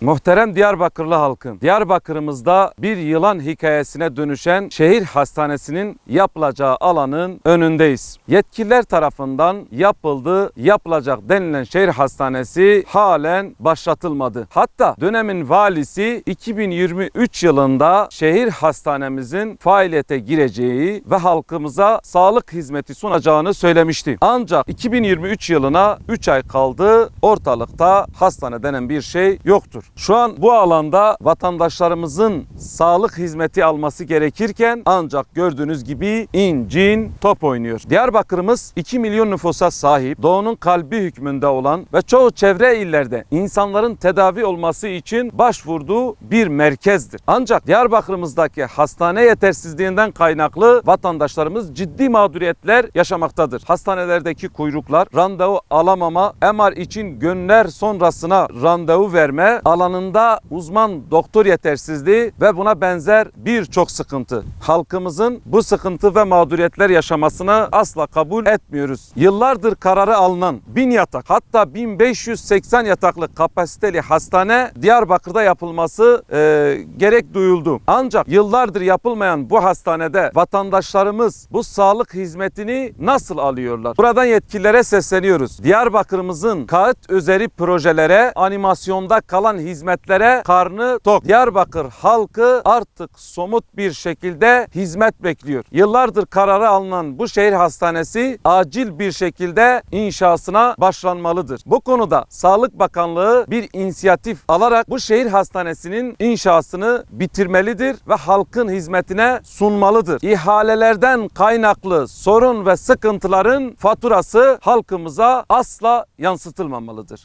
Muhterem Diyarbakırlı halkım, Diyarbakır'ımızda bir yılan hikayesine dönüşen şehir hastanesinin yapılacağı alanın önündeyiz. Yetkililer tarafından yapıldı, yapılacak denilen şehir hastanesi halen başlatılmadı. Hatta dönemin valisi 2023 yılında şehir hastanemizin faaliyete gireceği ve halkımıza sağlık hizmeti sunacağını söylemişti. Ancak 2023 yılına 3 ay kaldı. Ortalıkta hastane denen bir şey yoktur. Şu an bu alanda vatandaşlarımızın sağlık hizmeti alması gerekirken ancak gördüğünüz gibi incin top oynuyor. Diyarbakır'ımız 2 milyon nüfusa sahip, doğunun kalbi hükmünde olan ve çoğu çevre illerde insanların tedavi olması için başvurduğu bir merkezdir. Ancak Diyarbakır'ımızdaki hastane yetersizliğinden kaynaklı vatandaşlarımız ciddi mağduriyetler yaşamaktadır. Hastanelerdeki kuyruklar, randevu alamama, MR için günler sonrasına randevu verme, alanında uzman doktor yetersizliği ve buna benzer birçok sıkıntı. Halkımızın bu sıkıntı ve mağduriyetler yaşamasını asla kabul etmiyoruz. Yıllardır kararı alınan 1000 yatak hatta 1580 yataklı kapasiteli hastane Diyarbakır'da yapılması e, gerek duyuldu. Ancak yıllardır yapılmayan bu hastanede vatandaşlarımız bu sağlık hizmetini nasıl alıyorlar? Buradan yetkililere sesleniyoruz. Diyarbakır'ımızın kağıt üzeri projelere, animasyonda kalan hizmetlere karnı tok. Diyarbakır halkı artık somut bir şekilde hizmet bekliyor. Yıllardır kararı alınan bu şehir hastanesi acil bir şekilde inşasına başlanmalıdır. Bu konuda Sağlık Bakanlığı bir inisiyatif alarak bu şehir hastanesinin inşasını bitirmelidir ve halkın hizmetine sunmalıdır. İhalelerden kaynaklı sorun ve sıkıntıların faturası halkımıza asla yansıtılmamalıdır.